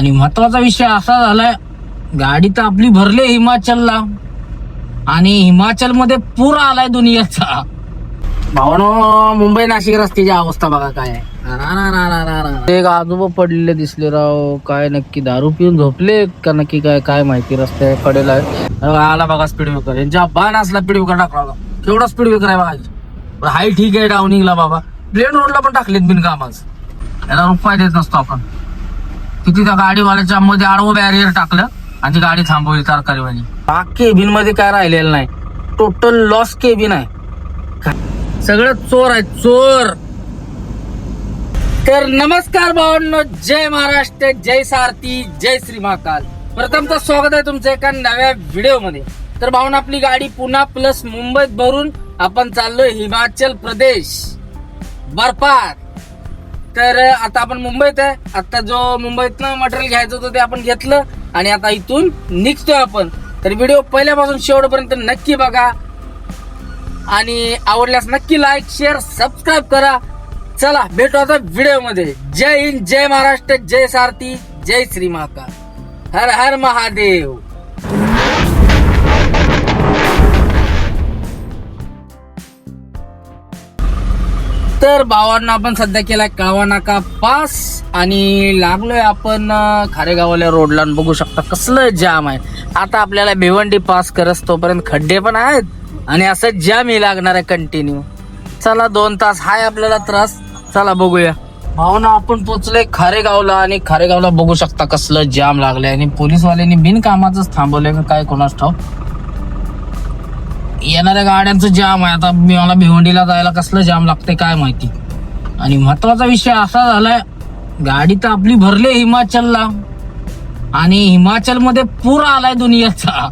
आणि महत्त्वाचा विषय असा झालाय गाडी तर आपली भरली हिमाचलला. आणि हिमाचलमध्ये पूर आलाय दुनियाचा. भावनो मुंबई नाशिक रस्त्याची अवस्था बघा काय आहे. एक आजोबा पडलेले दिसले राव. काय नक्की दारू पिऊन झोपले का नक्की काय काय माहिती रस्त्या कडेला आहे. आला बघा स्पीड ब्रेकर यांच्या बाण असला स्पीड ब्रेकर टाकला होता. केवढा स्पीड ब्रेकर आहे बघा हाय ठीक आहे डाउनिंगला बाबा. प्लेन रोडला पण टाकलेत बिनकामाच. याला रुपये देत नसतो आपण. किती त्या गाडीवाल्याच्या मध्ये आडवं बॅरियर टाकलं आणि ती गाडी थांबवली कारकारीवाली हा केबिनमध्ये काय राहिलेलं नाही. टोटल लॉस केबिन आहे. सगळं चोर आहे चोर. तर नमस्कार भावांनो जय महाराष्ट्र जय सारथी जय श्री महाकाल. प्रथमतः स्वागत आहे तुमचं एका नव्या व्हिडिओमध्ये. तर भाऊन आपली गाडी पुन्हा प्लस मुंबईत भरून आपण चाललोय हिमाचल प्रदेश. बर्फात. तर आता आपण मुंबईत आहे. आता जो मुंबईतनं मटेरियल घ्यायचं होतं ते आपण घेतलं आणि आता इथून निघतोय आपण. तर व्हिडिओ पहिल्यापासून शेवटपर्यंत नक्की बघा. आणि आवडल्यास नक्की लाईक शेअर सबस्क्राईब करा. चला भेटू आता व्हिडिओमध्ये जय हिंद जय महाराष्ट्र जय सारथी जय श्री महाकाल हर हर महादेव. तर भावांना आपण सध्या केलाय कावा नाका पास. आणि लागलोय आपण अं, खारेगावल्या रोडला. बघू शकता कसलं जाम आहे. आता आपल्याला भिवंडी पास करत तोपर्यंत खड्डे पण आहेत. आणि असं जाम ही लागणार आहे कंटिन्यू चला दोन तास. हाय आपल्याला त्रास. चला बघूया. भावना आपण पोचलोय खारेगावला. आणि खारेगावला बघू शकता कसलं जाम लागलंय. आणि पोलीसवाल्यांनी बिनकामाच थांबवलंय काय कोणास ठाऊ येणाऱ्या गाड्यांचं जाम आहे. आता मला भिवंडीला जायला कसलं जाम लागते काय माहिती. आणि महत्त्वाचा विषय असा झालाय गाडी तर आपली भरली हिमाचलला. आणि हिमाचलमध्ये पूर आलाय दुनियाचा.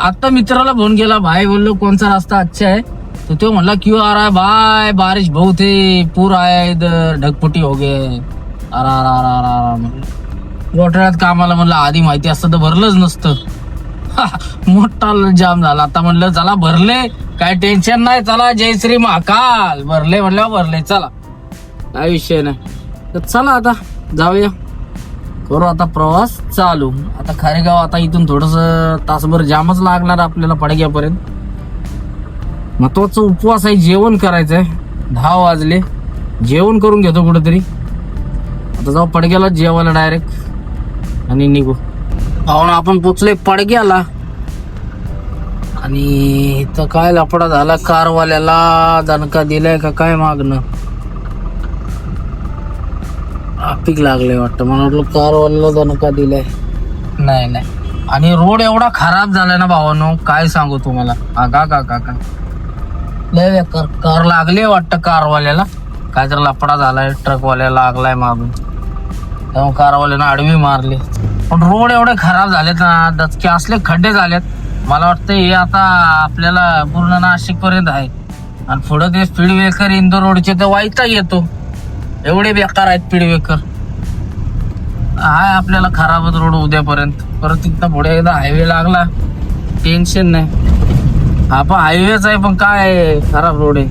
आता मित्राला फोन केला भाई बोललो कोणचा रस्ता अच्छा आहे? तर तो म्हणला क्यू आर रहा है बारिश बहुत है पूर आहे हो है इधर हो. गे अरा अरा अरा अरा म्हणलं. गोठ्यात कामाला म्हणलं आधी माहिती असतं तर भरलंच नसतं. मोठा जाम झाला. आता म्हणलं चला भरले. काय टेन्शन नाही चला जय श्री महाकाल. भरले म्हणल्यावर भरले चला. काय विषय नाही. तर चला आता जाऊया. करू आता प्रवास चालू. आता खारेगाव आता इथून थोडस तासभर जामच लागणार आपल्याला पडग्यापर्यंत. महत्वाचं उपवास आहे जेवण करायचंय. दहा वाजले. जेवण करून घेतो कुठेतरी. आता जाऊ पडग्याला जेवायला डायरेक्ट आणि निघू. पाहून आपण पोचलोय पडग्याला. आणि इथं काय लपडा झाला? कारवाल्याला दणका दिलाय का काय मागणं? ट्राफिक लागले वाटतं. मला वाटलं कारवाल्याला दणका दिलाय. नाही नाही. आणि रोड एवढा खराब झालाय ना भावानो काय सांगू तुम्हाला? आगा का का का लय बेकार. कार लागले वाटतं कारवाल्याला? काय तर लपडा झालाय ट्रकवाल्याला लागलाय मागून. तेव्हा कारवाल्यानं आडवी मारली. पण रोड एवढे खराब झालेत ना दचके असले खड्डे झालेत. मला वाटतं हे आता आपल्याला पूर्ण नाशिक पर्यंत आहे. आणि पुढं ते स्पीड ब्रेकर इंदोर रोडचे तर वाईटही येतो. एवढे बेकार आहेत स्पीड ब्रेकर आपल्याला खराबच रोड उद्यापर्यंत. परत तिथं पुढे एकदा हायवे लागला टेन्शन नाही. हा पण हायवेच आहे पण काय आहे, खराब रोड आहे.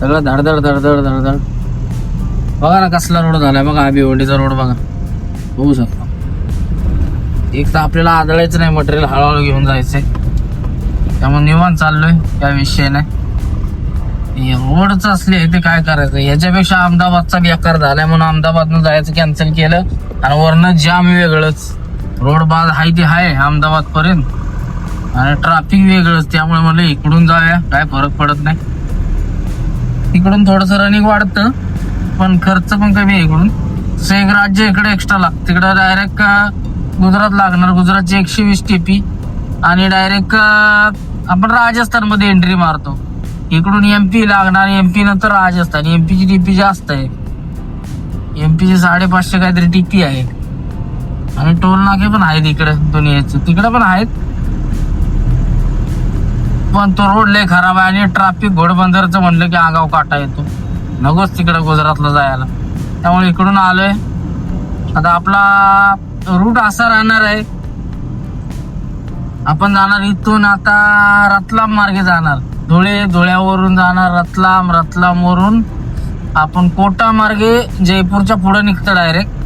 सगळं धडधड धडधड धडधड. बघा ना कसला रोड झालाय बघा आबी ओडीचा रोड बघा. बघू शकता. एक तर आपल्याला आदळायचं नाही मटेरियल हळूहळू घेऊन जायचंय. त्यामुळे निवांत चाललोय काय विषय नाही. रोडचं असले ते काय करायचं? याच्यापेक्षा अहमदाबादचा बेकार झालाय म्हणून अहमदाबादनं जायचं कॅन्सल केलं आणि वरनं जाम वेगळंच. रोड बाद हाय ते हाय अहमदाबाद पर्यंत. आणि ट्रॅफिक वेगळंच त्यामुळे म्हणलं इकडून जाऊया काय फरक पडत नाही. इकडून थोडस रनिंग वाढतं पण खर्च पण कमी आहे इकडून. तसं एक राज्य इकडे एक्स्ट्रा लागतं तिकडे डायरेक्ट गुजरात लागणार. गुजरातची एकशे वीस टीपी आणि डायरेक्ट आपण राजस्थानमध्ये एंट्री मारतो. इकडून एमपी लागणार. एमपी नंतर राजस्थान. एमपीची टीपी जास्त आहे. एमपी ची साडेपाचशे काहीतरी टीपी आहे. आणि टोल नाके पण आहेत इकडे दुनियाचे. तिकडे पण आहेत. पण तो रोड लय खराब आहे आणि ट्रॅफिक घोडबंदरचं म्हणलं की आगाव काटा येतो. नकोच तिकडे गुजरातला जायला. त्यामुळे इकडून आलोय. आता आपला रूट असा राहणार आहे. आपण जाणार इथून आता रतलाम मार्गे जाणार. धुळे धुळ्यावरून जाणार रतलाम रतलाम वरून आपण कोटा मार्गे जयपूरच्या पुढे निघतं डायरेक्ट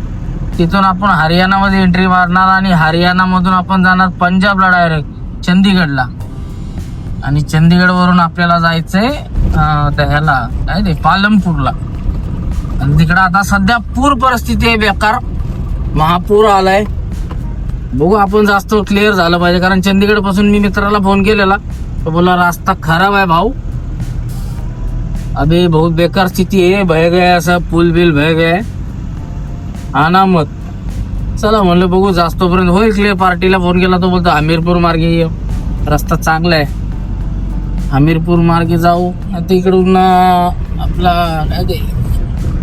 तिथून आपण हरियाणामध्ये एंट्री मारणार आणि हरियाणामधून आपण जाणार पंजाबला डायरेक्ट चंदीगडला. आणि चंदीगडवरून आपल्याला जायचंय त्या ह्याला काय ते पालमपूरला. आणि तिकडं आता सध्या पूर परिस्थिती आहे बेकार. महापूर आलाय. बघू आपण जास्त क्लिअर झालं पाहिजे. कारण चंदीगडपासून मी मित्राला फोन केलेला. तो बोला रास्ता खराब आहे भाऊ. अभी बहुत बेकार स्थिती आहे. भय गया असं पूल बिल भय गया आना चला म्हणलं बघू जास्तपर्यंत होईल क्लिअर पार्टीला फोन केला तो बोलतो हमीरपूर मार्गे ये. रस्ता चांगला आहे. हमीरपूर मार्गे जाऊ. आता इकडून आपला काय ते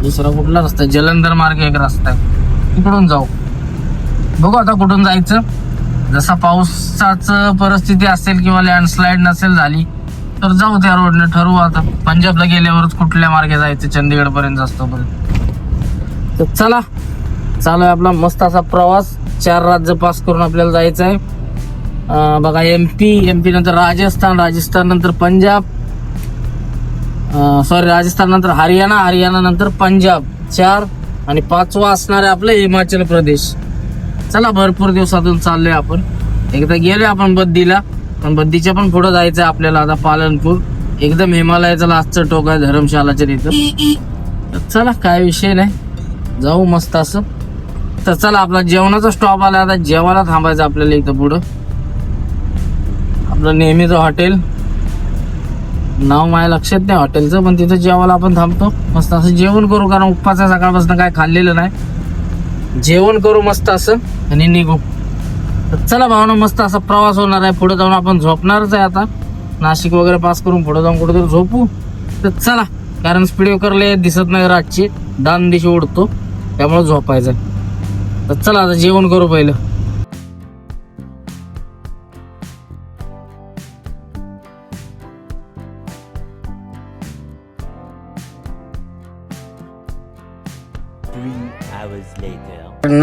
दुसरा कुठला रस्ता आहे? जलंधर मार्गे एक रस्ता आहे. इकडून जाऊ. बघू आता कुठून जायचं. जसा पावसाच परिस्थिती असेल किंवा लँडस्लाईड नसेल झाली तर जाऊ त्या रोडने ठरवू आता. पंजाबला गेल्यावरच कुठल्या मार्गे जायचं चंदीगड पर्यंत जास्तोपर्यंत. तर चला चालू आहे आपला मस्त असा प्रवास. चार राज्य पास करून आपल्याला जायचं आहे बघा एम पी एम पी नंतर राजस्थान राजस्थान नंतर पंजाब. सॉरी राजस्थान नंतर हरियाणा हरियाणा नंतर पंजाब. चार आणि पाचवा असणार आहे आपलं हिमाचल प्रदेश. चला भरपूर दिवसातून चाललोय आपण. एकदा गेलोय आपण बद्दीला पण बद्दीच्या पण पुढे जायचं आहे आपल्याला आता पालनपूर. एकदम हिमालयाचं लास्टचं टोक आहे धर्मशालाच्या तिथं. तर चला काय विषय नाही. जाऊ मस्त असं. तर चला आपला जेवणाचा स्टॉप आला आता जेवायला थांबायचं आपल्याला इथं पुढं. आपलं नेहमीचं हॉटेल. नाव माझ्या लक्षात नाही हॉटेलचं पण तिथं जेवायला आपण थांबतो. मस्त असं जेवण करू कारण उपवास आहे सकाळपासून काय खाल्लेलं नाही. जेवण करू मस्त असं आणि निघू. तर चला भावना मस्त असा प्रवास होणार आहे. पुढे जाऊन आपण झोपणारच आहे आता. नाशिक वगैरे पास करून पुढे जाऊन कुठेतरी झोपू. तर चला कारण स्पीड करले दिसत नाही रातची. दान दिशी उडतो त्यामुळे झोपायचं तर चला आता जेवण करू पहिलं.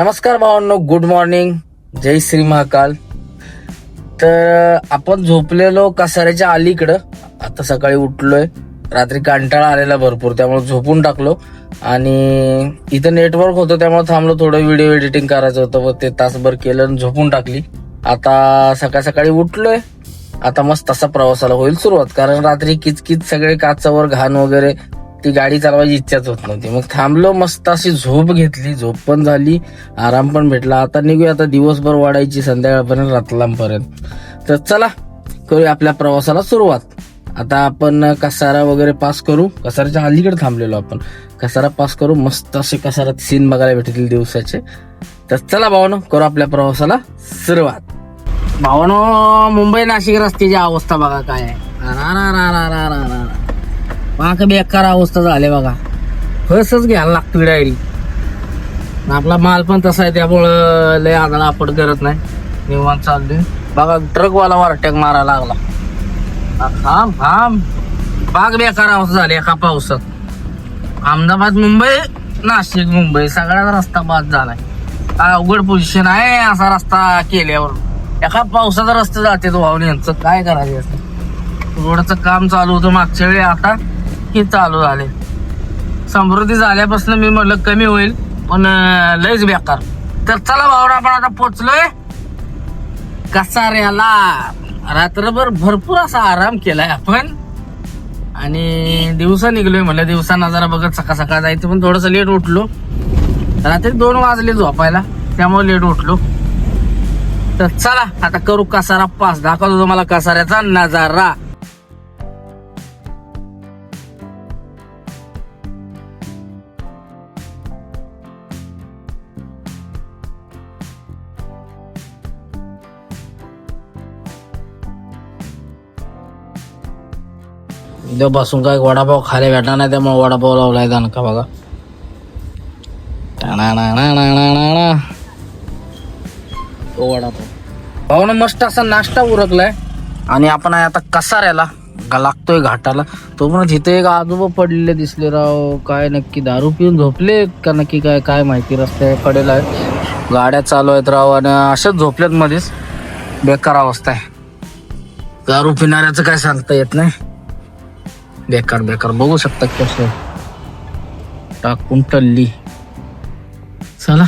नमस्कार भावांनो गुड मॉर्निंग जय श्री महाकाल. तर आपण झोपलेलो कसाऱ्याच्या अलीकडं. आता सकाळी उठलोय. रात्री कंटाळा आलेला भरपूर त्यामुळे झोपून टाकलो. आणि इथं नेटवर्क होतं त्यामुळे थांबलो थोडं व्हिडिओ एडिटिंग करायचं होतं व ते तासभर केलं आणि झोपून टाकली. आता सकाळ सकाळी उठलोय. आता मस्त तसा प्रवासाला होईल सुरुवात कारण रात्री किचकिच सगळे काचावर घाण वगैरे ती गाडी चालवायची इच्छाच होत नव्हती. मग थांबलो मस्त अशी झोप घेतली. झोप पण झाली आराम पण भेटला. आता निघूया आता दिवसभर वाढायची संध्याकाळपर्यंत रतलामपर्यंत तर चला करूया आपल्या प्रवासाला सुरुवात. आता आपण कसारा वगैरे पास करू. कसाराच्या अलीकडे थांबलेलो आपण. कसारा पास करू मस्त असे कसारात सीन बघायला भेटतील दिवसाचे. तर चला भावानो करू आपल्या प्रवासाला सुरुवात. भावानो मुंबई नाशिक रस्त्याची अवस्था बघा काय आहे. रा बेकार अवस्था झाली बघा. फसच घ्यायला लागतो डायरी. आपला माल पण तसा आहे त्यामुळं लय आगाला आपण करत नाही. निवांत चालली बघा ट्रकवाला वर मारा मारायला लागला. हा, थांब थांब. बाग बेकार अवस्था झाली एका पावसात. अहमदाबाद मुंबई नाशिक मुंबई. सगळ्याच रस्ता बाद झालाय. अवघड पोझिशन आहे असा रस्ता केल्यावर. एका पावसाचा रस्ता जाते तो भाऊन यांचं काय करायचं? असं रोडचं काम चालू होतं मागच्या वेळी आता की चालू झाले. समृद्धी झाल्यापासून मी म्हटलं कमी होईल पण लयच बेकार. तर चला भावना आपण आता पोचलोय. कसाऱ्याला रात्रभर भरपूर असा आराम केलाय आपण. आणि दिवसा निघलोय म्हणलं दिवसा नजारा बघत सकाळ सकाळ जायचं पण थोडस लेट उठलो. रात्री दोन वाजले झोपायला त्यामुळे लेट उठलो. तर चला आता करू कसारा पास. दाखवतो तुम्हाला कसाऱ्याचा नजारा. इथं बसून काय वडापाव खायला भेटणार नाही त्यामुळे वडापाव लावलाय का बघा. टाणाणाणाणाणाणा. तो वडापाव. भाऊन मस्त असा नाश्ता उरकलाय. आणि आपण आहे आता कसाऱ्याला. गा- लागतोय घाटाला. तो पण तिथे एक आजोबा पडलेले दिसले राव. काय नक्की दारू पिऊन झोपले का नक्की काय काय माहिती? रस्त्या कडेला आहे. गाड्या चालू आहेत राव आणि असेच झोपल्यात मध्येच बेकार अवस्था आहे. दारू पिणाऱ्याचं काय सांगता येत नाही. बेकार बेकार. बघू शकता कसं टाकून टल्ली चला.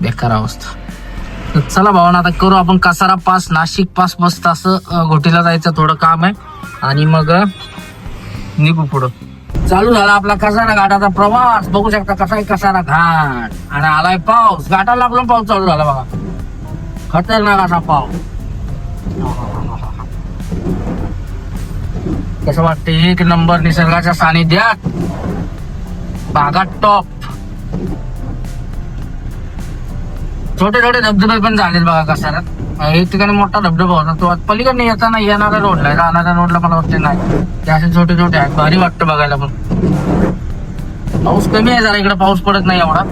बेकार अवस्था. तर चला भावना आता करू आपण कसारा पास नाशिक पास मस्त असं घोटीला जायचं थोडं काम आहे. आणि मग निघू पुढं. चालू झाला आपला कसारा घाटाचा प्रवास. बघू शकता कसा आहे कसारा घाट. आणि आलाय पाऊस. घाटाला लागलो पाऊस चालू झाला बघा. खतरनाक असा पाऊस. कसं वाटतं? एक नंबर निसर्गाच्या सानिध्यात. बागात टॉप छोटे छोटे धबधबे पण झालेत बघा कसाऱ्यात एक ठिकाणी मोठा धबधबा होता. तो पलीकडे येताना येणाऱ्या रोडला जाणाऱ्या रोडला मला वाटते नाही. ते असे छोटे छोटे आहेत. भारी वाटतं बघायला पण. पाऊस कमी आहे जरा. इकडे पाऊस पडत नाही एवढा.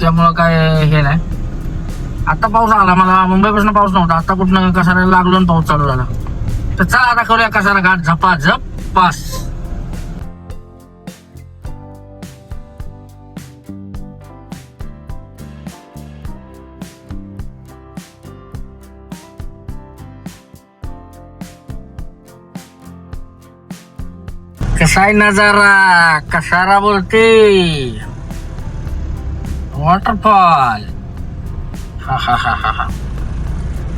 त्यामुळं काय हे नाही. आता पाऊस आला. मला मुंबईपासून पाऊस नव्हता. आता कुठनं कसाऱ्याला लागलो आणि पाऊस चालू झाला. तर चला आता करूया कसारा घाट झपा झप पास कसाय नजारा? कसारा बोलते? वॉटरफॉल हा हा हा हा हा.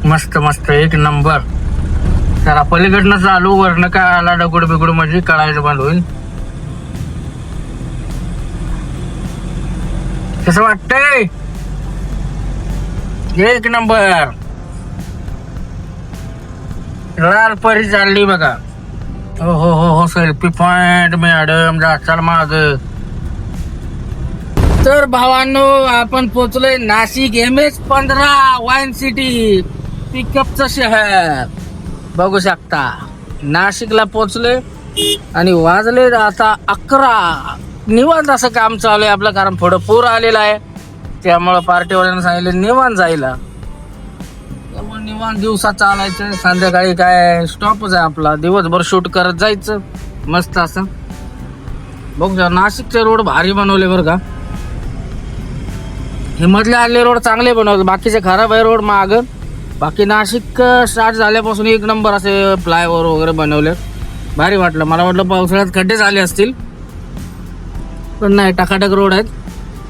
मस्त मस्त. एक नंबर. त्याला पलीकडनं चालू वरनं काय आला डगुड बिगड म्हणजे कळायचं बंद होईल. कसं वाटतंय? एक नंबर. लाल परी चालली बघा. हो हो हो हो सेल्फी पॉइंट मॅडम चाल माझ तर भावांनो आपण पोचलोय नाशिक एम एच पंधरा वाईन सिटी पिकअपचं शहर. बघू शकता. नाशिकला पोचले आणि वाजले आता अकरा. निवांत असं काम चालू आहे आपलं कारण पुढं पूर आलेला आहे. त्यामुळं पार्टीवाल्यांना सांगितलं निवांत जायला. त्यामुळे निवांत दिवसात चालायचं. संध्याकाळी काय स्टॉपच आहे आपला. दिवसभर शूट करत जायचं. मस्त असं. बघू शकता, नाशिकचे रोड भारी बनवले बरं का. हे मधले आले रोड चांगले बनवले. बाकीचे खराब आहे रोड मागं. बाकी नाशिक स्टार्ट झाल्यापासून एक नंबर असे फ्लायओव्हर वगैरे बनवले भारी वाटलं. मला वाटलं पावसाळ्यात खड्डे झाले असतील. पण नाही टकाटक रोड आहेत.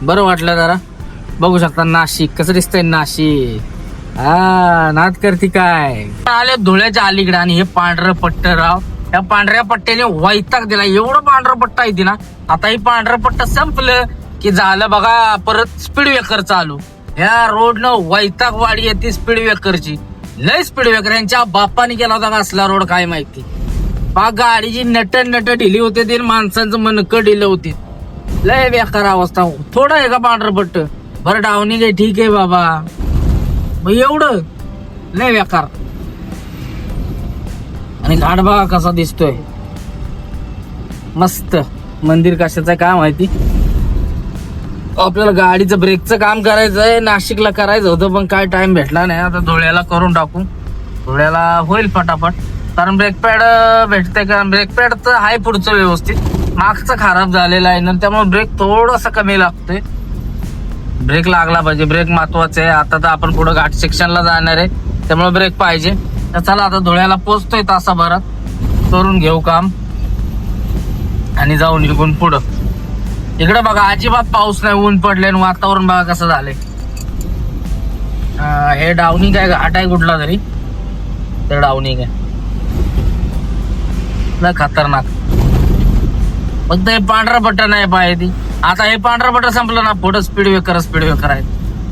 बरं वाटलं जरा. बघू शकता नाशिक. कसं दिसतंय नाशिक? हा नाद करती काय? आले धुळ्याच्या अलीकडे आणि हे पांढरं पट्ट राव. या पांढऱ्या पट्ट्याने वैताग दिला. एवढं पांढरं पट्टा आहे ना आता ही पांढरं पट्ट संपलं की झालं बघा परत स्पीड ब्रेकर चालू. ह्या रोडनं न वैतागवाडी येते स्पीड ब्रेकरची लय स्पीड ब्रेकर यांच्या बापाने केला होता असला रोड काय माहिती? बा गाडीची नट नट ढिली होते ते माणसांचं मनकं ढिलं होते. लय बेकार अवस्था. थोडं आहे का पांढरपट्ट बरं डावणी काय ठीक आहे बाबा. मग एवढं? लय बेकार. आणि घाट बघा कसा दिसतोय. मस्त. मंदिर कशाचं काय माहिती? आपल्याला गाडीचं ब्रेकचं काम करायचंय नाशिकला करायचं होतं पण काय टाइम भेटला नाही. आता धुळ्याला करून टाकू. धुळ्याला होईल फटाफट कारण ब्रेक पॅड भेटते कारण ब्रेक पॅड तर आहे पुढचं व्यवस्थित. मागचं खराब झालेलं आहे ना त्यामुळे ब्रेक थोडासा कमी लागतोय. ब्रेक लागला पाहिजे. ब्रेक महत्त्वाचे आहे. आता तर आपण पुढे घाट सेक्शनला जाणार आहे. त्यामुळे ब्रेक पाहिजे. तर चला आता धुळ्याला पोचतोय तासाभरात. करून घेऊ काम. आणि जाऊ निघून पुढं. इकडे बघा अजिबात पाऊस नाही ऊन पडले आणि वातावरण बघा कसं झालंय. हे डावणी काय घाट आहे कुठला तरी. तर डावणी काय लय खतरनाक. फक्त हे पांढरा बटन नाही पाय ती. आता हे पांढरा बटन संपलं ना पुढं स्पीड ब्रेकर स्पीड ब्रेकर आहेत.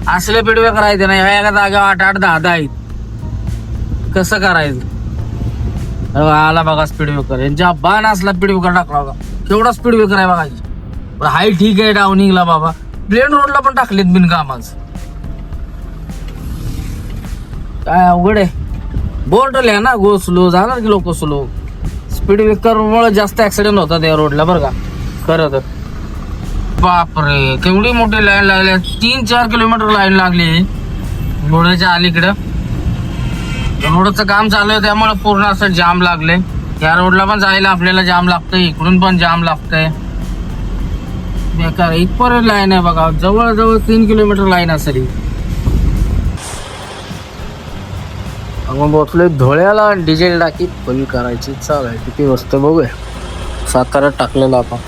असले स्पीड ब्रेकर आहेत ना ह्या एका जागा आठ आठ दहा दहा आहेत. कसं करायचं? आला बघा स्पीड ब्रेकर यांच्या बाण असला स्पीड ब्रेकर टाकला बघा. केवढा स्पीड ब्रेकर आहे बघा बरं, हाय ठीक आहे डाउनिंगला बाबा. प्लेन रोडला पण टाकलेत बिनकामाच. काय अवघड आहे. बोर्ड लिहा ना गो स्लो जाणार की लोक स्लो स्पीड ब्रेकरमुळं जास्त ऍक्सिडेंट होतात या रोडला बरं का. खरं तर. बापरे केवढी मोठी लाईन लागली. तीन चार किलोमीटर लाईन लागली. रोडच्या अलीकडं. रोडचं काम चालू आहे त्यामुळे पूर्ण असं जाम लागले. या रोडला पण जायला आपल्याला जाम लागतंय इकडून पण जाम लागतंय. कारण इथपर्यंत लाईन आहे बघा. जवळजवळ तीन किलोमीटर लाईन असेल बसले बसलोय धुळ्याला डिझेल टाकी फुल करायची चाल आहे. किती वस्त बघूया. सातारा टाकलेलं आपण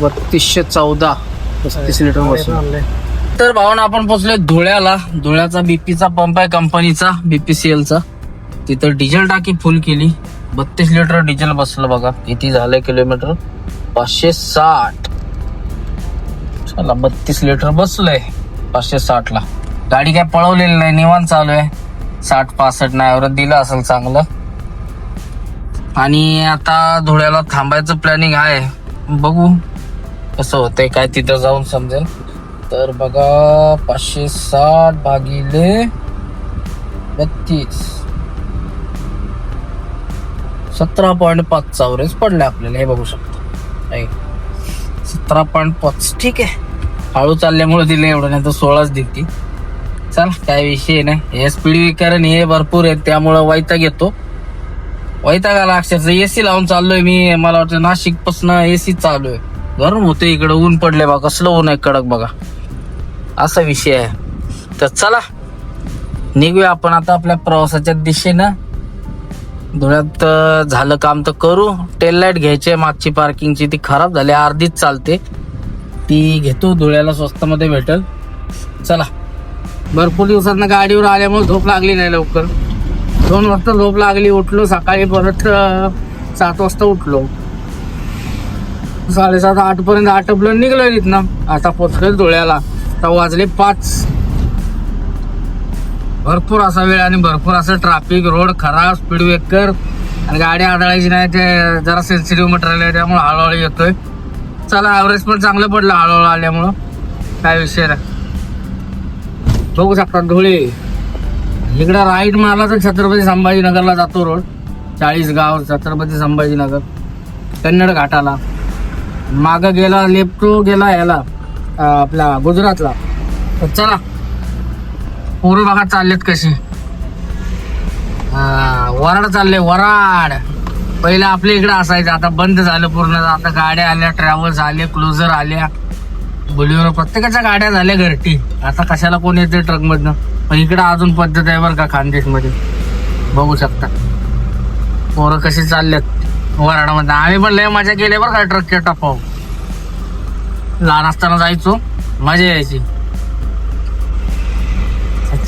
बत्तीसशे चौदा. पस्तीस लिटर बसून तर भावना आपण पोहोचलोय धुळ्याला. धुळ्याचा बीपीचा पंप आहे कंपनीचा बीपीसीएलचा तिथं डिझेल टाकी फुल केली. बत्तीस लिटर डिझेल बसलं बघा. किती झालंय किलोमीटर पाचशे साठ. चला बत्तीस लिटर बसलंय. पाचशे साठ ला. गाडी काय पळवलेली नाही निवांत चालू आहे. साठ पासष्ट नाही एवढं दिलं असेल चांगलं. आणि आता धुळ्याला थांबायचं प्लॅनिंग आहे. बघू कसं होतंय काय तिथं जाऊन समजेल. तर बघा पाचशे साठ भागिले बत्तीस. सतरा पॉईंट पाच चावरेज पडले आपल्याला हे बघू शकतो. आहे. सतरा पॉईंट पाच ठीक आहे. हळू चालल्यामुळे दिले एवढं नाही तर सोळाच दिली चल काय विषय नाही. हे स्पीड कारण हे भरपूर आहेत त्यामुळं वैताग येतो. वैताग आला अक्षरशः सी लावून चाललोय मी. मला वाटतं नाशिक ए सी चालू आहे. गरम होतं इकडं ऊन पडले बा कसलं ऊन आहे कडक बघा. असा विषय आहे. तर चला निघूया आपण आता आपल्या प्रवासाच्या दिशेनं. धुळ्यात झालं काम तर करू. टेल लाइट घ्यायची आहे मागची पार्किंगची ती खराब झाली अर्धीच चालते. ती घेतो धुळ्याला स्वस्तामध्ये भेटल. चला भरपूर दिवसात गाडीवर आल्यामुळे झोप लागली नाही लवकर. दोन वाजता झोप लागली उठलो सकाळी परत सात वाजता उठलो. साडेसात आठपर्यंत आटपलं निघलो तिथनं आता पोचलो धुळ्याला. आता वाजले पाच. भरपूर असा वेळ आणि भरपूर असं ट्रॅफिक रोड खराब स्पीड ब्रेकर आणि गाडी आदळायची नाही ते जरा सेन्सिटिव्ह मटेरियल आहे त्यामुळे हळूहळू येतोय. चला ॲव्हरेज पण चांगलं पडलं हळूहळू आल्यामुळं. काय विषय नाही. बघू शकता धुळे. इकडं राईट मारला तर छत्रपती संभाजीनगरला जातो रोड चाळीस गाव छत्रपती संभाजीनगर. कन्नड घाटाला. मागं गेला लेफ्ट गेला याला. आपला गुजरातला. तर चला. पोरं बघा चाललेत कशी. वराड चालले वराड. पहिलं आपल्या इकडे असायचं आता बंद झालं पूर्ण. आता गाड्या आल्या ट्रॅव्हल्स आले क्लोजर आल्या. बोलिओ प्रत्येकाच्या गाड्या झाल्या घरटी. आता कशाला कोण येते ट्रक मधनं पण इकडे अजून पद्धत आहे बरं का खानदेशमध्ये बघू शकता. पोरं कशी चाललेत वराडामध्ये. आम्ही पण लय मजा केली बरं का ट्रकच्या टपाव. लहान असताना जायचो. मजा यायची.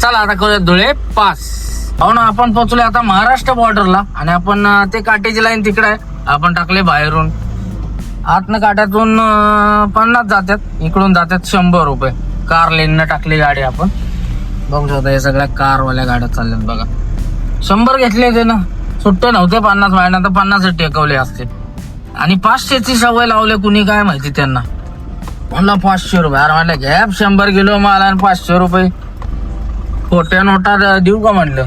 चला आता करूया धुळे पास. हो ना आपण पोहोचलोय आता महाराष्ट्र बॉर्डरला आणि आपण ते काटेची लाईन तिकडे आहे. आपण टाकले बाहेरून. आतनं काट्यातून पन्नास जातात इकडून जातात शंभर रुपये. कार लेननं टाकली गाडी आपण. बघू शकता हे सगळ्या कारवाल्या गाड्या चालल्यात बघा. शंभर घेतले ते ना. सुट्टे नव्हते पन्नास महिन्या तर पन्नास टेकवले असते. आणि पाचशेची सवय लावले कुणी काय माहिती त्यांना. म्हणलं पाचशे रुपये. अरे म्हणलं घ्या शंभर किलो माल आणि पाचशे रुपये. खोट्या नोटा देऊ का म्हणलं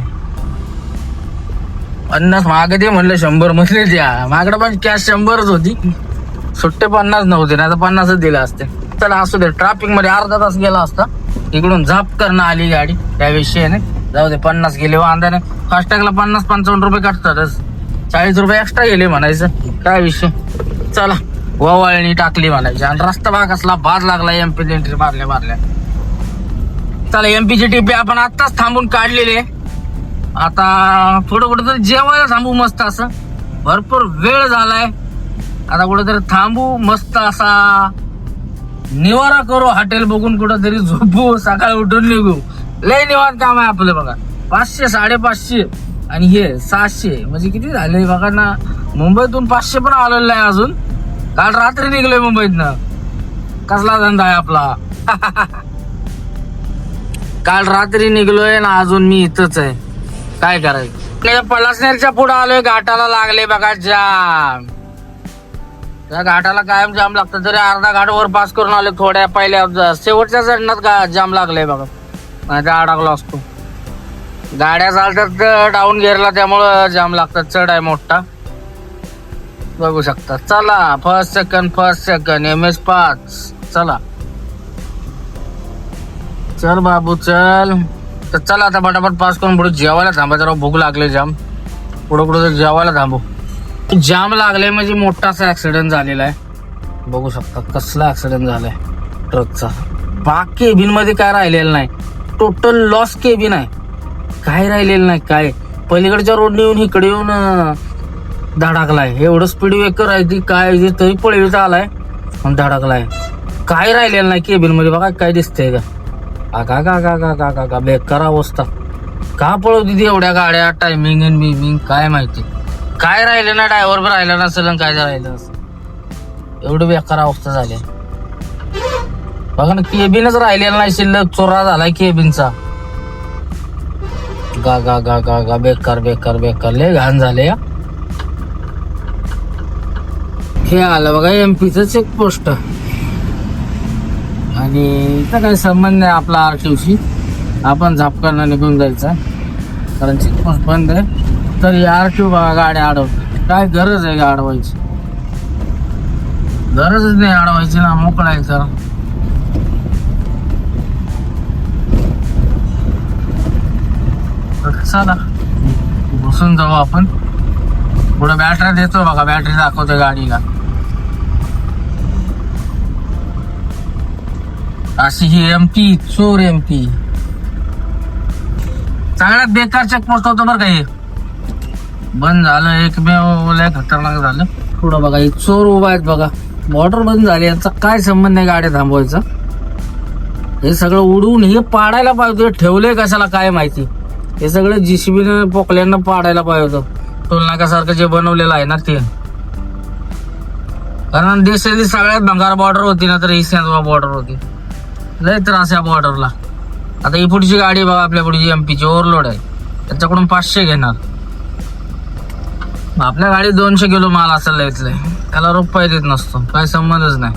पन्नास मागे दे म्हणलं शंभर म्हटले द्या. मागडं पण कॅश शंभरच होती. सुट्टे पन्नास नव्हते नाही तर पन्नासच दिले असते. चला असू दे. ट्रॅफिकमध्ये अर्धा तास गेला असता. इकडून झाप करणं आली गाडी. त्या विषयाने जाऊ दे पन्नास गेले वांधाने. फास्टॅगला पन्नास पंचावन्न रुपये काटतातच. चाळीस रुपये एक्स्ट्रा गेले म्हणायचं. काय विषय? चला. ववाळणी टाकली म्हणायची. आणि रस्ता भाग असला बाज लागला एमपी एंट्री मारल्या मारल्या. चला एमपीचे टिपी आपण आत्ताच थांबून काढलेले आता थोडं कुठं तरी जेवायला थांबू मस्त असं. भरपूर वेळ झालाय. आता कुठेतरी थांबू मस्त असा. निवारा करू हॉटेल बघून कुठंतरी झोपू सकाळी उठून निघू. लय निवांत काम आहे आपलं बघा. पाचशे साडेपाचशे आणि हे सातशे म्हणजे किती झाले बघा ना मुंबईतून पाचशे पण आलेलं आहे अजून. काल रात्री निघलोय मुंबईतनं. कसला धंदा आहे आपला? काल रात्री निघलोय ना अजून मी इथंच आहे. काय करायचं? पलासनेरच्या पुढे आलोय घाटाला लागले बघा जाम. त्या घाटाला कायम जाम लागतं. जरी अर्धा घाट वर पास करून आले थोड्या पहिल्या शेवटच्या चढणात जाम लागलाय बघा. नाही अडकला असतो. गाड्या चालतात डाऊन गेअरला त्यामुळं जाम लागतात चढ आहे मोठा. बघू शकता. चला first second first second M S पाच. चला. चल बाबू चल. तर चला आता पटापट पास करून पुढे जेवायला थांबा जरा भूक लागले जाम. पुढे पुढे जेवायला थांबू. जाम लागले म्हणजे मोठा असा ऍक्सिडेंट झालेला आहे. बघू शकता कसला ऍक्सिडेंट झालाय ट्रकचा बाग केबिनमध्ये काय राहिलेलं नाही. टोटल लॉस केबिन आहे. काय राहिलेलं नाही काय? पलीकडच्या रोडने येऊन इकडे येऊन धडाकलाय. एवढं स्पीड ब्रेकर आहे ती काय तरी पळवीत आलाय आणि धडकलाय. काय राहिलेलं नाही केबिनमध्ये बघा काय दिसतंय का आगा का का का का का का बेकार अवस्था. का पळवती ती एवढ्या गाड्या? टायमिंग आणि बिमिंग काय माहिती? काय राहिलं ना ड्रायव्हर पण राहिलं नसेल आणि काय राहिलं नसेल. एवढी बेकार अवस्था झाली. बघा ना केबिनच राहिलेला नाही शिल्लक चोरा झालाय केबिनचा गा गा गा गा गा बेकार बेकार बेकार. लय घाण झाले या हे आलं बघा एम पीचं चेकपोस्ट आणि इथं काही संबंध नाही आपला आर शी. आपण झापकांना निघून जायचं. कारण चेक पोस्ट बंद आहे. तर आर टी बघा गाड्या अडवत. काय गरज आहे का अडवायची? गरजच नाही अडवायची ना मोकळा आहे सर चला बसून जाऊ आपण. पुढे बॅटरी देतो बघा बॅटरी दाखवतो गाडीला. अशी ही एम पी चोर एम पी सगळ्यात बेकार चेकपोस्ट होतं बरं का हे. बंद झालं एकमेव लय खतरनाक झालं. पुढं बघा हे चोर उभा आहेत बघा. बॉर्डर बंद झाली यांचा काय संबंध आहे गाड्या थांबवायचा? हे सगळं उडवून हे पाडायला पाहिजे होतं. ठेवलंय कशाला काय माहिती? हे सगळं जीसीबीने पोकल्यांना पाडायला पाहिजे होतं. टोलनाक्यासारखं जे बनवलेलं आहे ना ते. कारण देशातली सगळ्यात भंगार बॉर्डर होती ना तर ही बॉर्डर होती. लय त्रास या बॉर्डरला आता ही पुढची गाडी बघा आपल्या पुढची एम पीची ओव्हरलोड आहे. त्याच्याकडून पाचशे घेणार. आपल्या गाडीत दोनशे किलो माल असेल इथले. त्याला रुपये देत नसतो काही संबंधच नाही.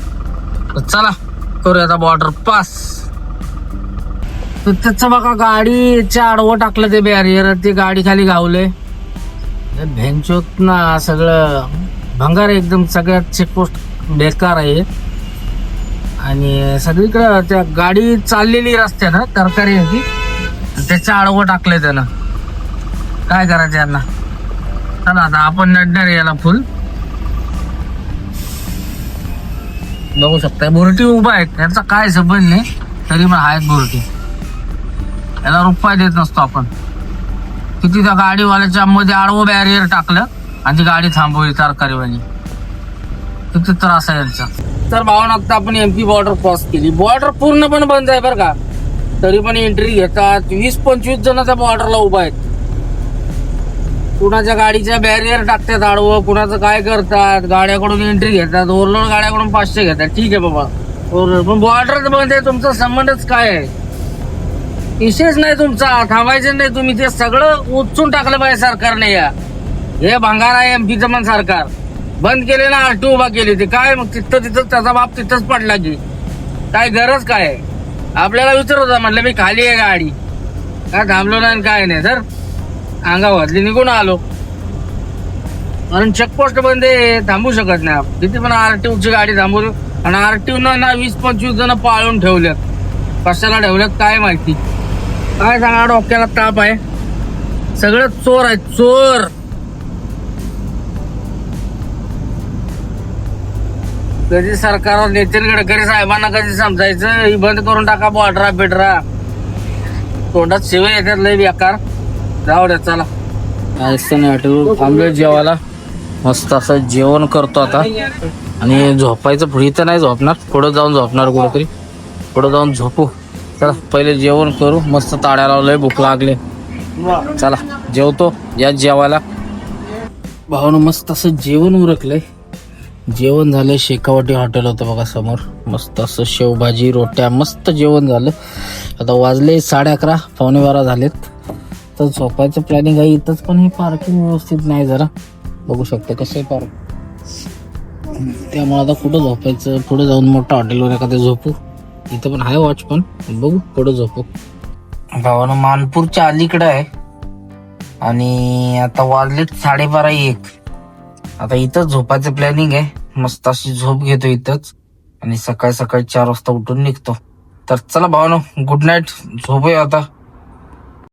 तर चला करूया आता बॉर्डर पास तर त्याचं बघा गाडीच्या आडवं टाकलं ते बॅरियर ते गाडी खाली गावले भेंचोत ना सगळं. भंगार आहे एकदम सगळ्यात चेकपोस्ट बेकार आहे. आणि सगळीकडे त्या गाडी चाललेली रस्त्यानं तरकारी होती. त्याच्या आडवं टाकलंय त्यानं. काय करायचं यांना? चला आता आपण नडणार याला फुल बघू शकता बोरटी उभा आहे त्यांचा काय संबंध नाही तरी पण आहेत बोरटी. याला रुपया देत नसतो आपण. किती त्या गाडीवाल्याच्या मध्ये आडवं बॅरियर टाकलं आणि ती गाडी थांबवली तरकारीवाली. किती त्रास आहे यांचा. तर भावना आता आपण एमपी बॉर्डर क्रॉस केली. बॉर्डर पूर्णपणे बंद आहे बरं का. तरी पण एंट्री घेतात. वीस पंचवीस जण त्या बॉर्डरला उभा आहेत. कुणाच्या गाडीच्या बॅरियर टाकतात आडवं कुणाचं काय करतात गाड्याकडून एंट्री घेतात ओरलोड गाड्याकडून पाचशे घेतात. ठीक आहे बाबा. ओरलोड पण बॉर्डर बंद आहे तुमचा संबंधच काय आहे? विशेष नाही तुमचा. थांबायचं नाही तुम्ही. ते सगळं उचून टाकलं पाहिजे सरकारने या. हे भंगार आहे एमपीचं पण सरकार. बंद केले ना आरटी उभा केली ते काय मग तिथं तिथं त्याचा बाप तिथंच पडला की? काय गरज काय? आहे? आपल्याला विचारत म्हटलं मी खाली आहे गाडी. काय थांबलो नाही आणि काय नाही. तर अंगावरली निघून आलो. कारण चेकपोस्ट बंद आहे थांबू शकत नाही आपण. किती पण आरटीओची गाडी थांबू आणि आरटीओ ना वीस पंचवीस जण पाळून ठेवल्यात कशाला ठेवल्यात काय माहिती? काय सांगा डोक्याला ताप आहे. सगळं चोर आहेत चोर. कधी सरकारवर नितीन गडकरी साहेबांना कधी समजायचं? ही बंद करून टाका बॉर्डरा बिडरा तोंडात शिवे येतात लय बेकार. जाऊ द्या चला. हो. थांबलो जेवायला. मस्त असं जेवण करतो आता. आणि झोपायचं पुढे तर नाही झोपणार. पुढं जाऊन झोपणार कुठेतरी. पुढं जाऊन झोपू. चला पहिले जेवण करू. मस्त ताड्या लावलंय भूक लागले. चला जेवतो. या जेवायला. भावानं मस्त असं जेवण उरकलंय. जेवण झालं शेकावटी हॉटेल होतं बघा समोर. मस्त असं शेवभाजी रोट्या मस्त जेवण झालं. आता वाजले साडे अकरा पावणे बारा झालेत. तर झोपायचं प्लॅनिंग आहे इथंच पण हे पार्किंग व्यवस्थित नाही जरा. बघू शकते कसं आहे पार्क त्यामुळे आता कुठं झोपायचं पुढे जाऊन मोठं हॉटेलवर एखादं झोपू. इथं पण आहे वॉच पण. बघू पुढं झोपू. गावानं मानपूरच्या अलीकडं आहे. आणि आता वाजलेत साडेबारा एक. आता इथंच झोपायचं प्लॅनिंग आहे. मस्त अशी झोप घेतो इथंच. आणि सकाळी सकाळी चार वाजता उठून निघतो. तर चला भावानो गुड नाईट झोपूया आता.